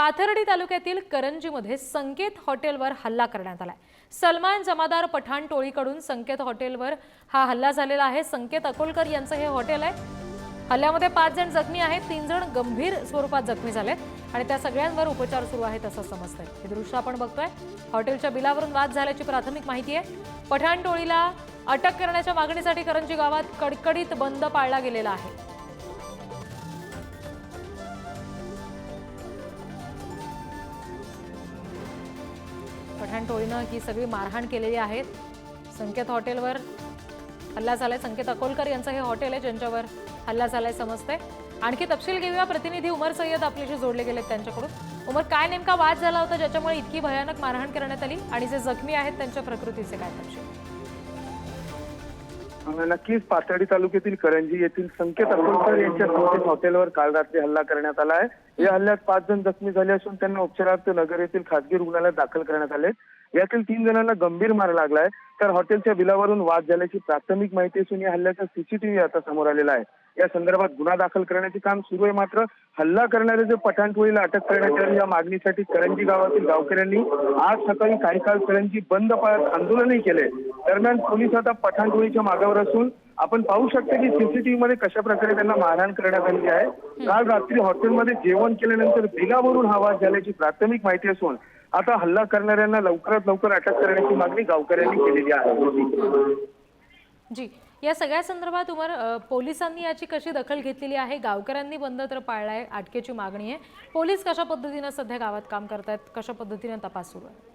पाथर्डी तालुक्यातील करंजीमध्ये संकेत हॉटेलवर हल्ला करण्यात आलाय. सलमान जमादार पठाण टोळीकडून संकेत हॉटेलवर हा हल्ला झालेला आहे. संकेत अकोलकर यांचं हे हॉटेल आहे. हल्ल्यामध्ये पाच जण जखमी आहेत. तीन जण गंभीर स्वरूपात जखमी झालेत आणि त्या सगळ्यांवर उपचार सुरू आहेत असं समजतंय. हे दृश्य आपण बघतोय. हॉटेलच्या बिलावरून वाद झाल्याची प्राथमिक माहिती आहे. पठाण टोळीला अटक करण्याच्या मागणीसाठी करंजी गावात कडकडीत बंद पाळला गेलेला आहे. पठाण टोळीनं ही सगळी मारहाण केलेली आहे. संकेत हॉटेलवर हल्ला झालाय. संकेत अकोलकर यांचं हे हॉटेल आहे ज्यांच्यावर हल्ला झालाय समजतंय. आणखी तपशील घेऊया. प्रतिनिधी उमर सय्यद आपल्याशी जोडले गेलेत त्यांच्याकडून. उमर काय नेमका वाद झाला होता ज्याच्यामुळे इतकी भयानक मारहाण करण्यात आली? आणि जे जखमी आहेत त्यांच्या प्रकृतीचे काय तपशील? नक्कीच पाथर्डी तालुक्यातील करंजी येथील संकेत अकोलकर यांच्या हॉटेलवर काल रात्री हल्ला करण्यात आला आहे. या हल्ल्यात पाच जण जखमी झाले असून त्यांना उपचारार्थ नगर येथील खासगी रुग्णालयात दाखल करण्यात आले. यातील तीन जणांना गंभीर मार लागलाय तर हॉटेलच्या बिलावरून वाद झाल्याची प्राथमिक माहिती असून या हल्ल्याचा सीसीटीव्ही आता समोर आलेला आहे. या संदर्भात गुन्हा दाखल करण्याचे काम सुरू आहे. मात्र हल्ला करणारे जे पठाणटोळीला अटक करण्यात आली या मागणीसाठी करंजी गावातील गावकऱ्यांनी आज सकाळी काही काळ करंजी बंद पाळत आंदोलनही केले. दरम्यान पोलीस आता पठाणटोळीच्या मागावर असून आपण पाहू शकतो की सीसीटीव्ही मध्ये कशा प्रकारे त्यांना मारहाण करण्यात आली आहे. काल रात्री हॉटेलमध्ये जेवण केल्यानंतर बिलावरून हा वाद झाल्याची प्राथमिक माहिती असून आता हल्ला करणाऱ्यांना लवकरात लवकर अटक करण्याची मागणी गावकऱ्यांनी केलेली आहे. जी या सगळ्या संदर्भात उमर पोलिसांनी याची कशी दखल घेतलेली आहे? गावकऱ्यांनी बंद तर पाळलाय अटकेची मागणी आहे. पोलीस कशा पद्धतीनं सध्या गावात काम करतायत? कशा पद्धतीनं तपास सुरू आहे?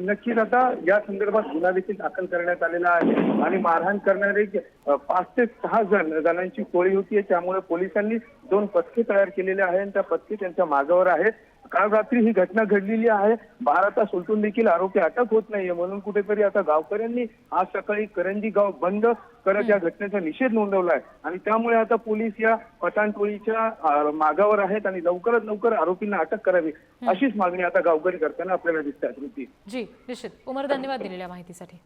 नक्कीच आता या संदर्भात गुन्हा देखील दाखल करण्यात आलेला आहे. आणि मारहाण करणारे पाच ते सहा जण जणांची टोळी होती. त्यामुळे पोलिसांनी दोन पथके तयार केलेले आहे आणि त्या पथके त्यांच्या मागावर आहेत. काल रात्री ही घटना घडलेली आहे. बारा तास उलटून देखील आरोपी अटक होत नाहीये. म्हणून कुठेतरी आता गावकऱ्यांनी आज सकाळी करंजी गाव बंद करत या घटनेचा निषेध नोंदवलाय. आणि त्यामुळे आता पोलीस या पठाण टोळीच्या अ, मागावर आहेत आणि लवकरात लवकर आरोपींना अटक करावी अशीच मागणी आता गावकरी करताना आपल्याला दिसते कृती जी निश्चित. उमर धन्यवाद दिलेल्या माहितीसाठी.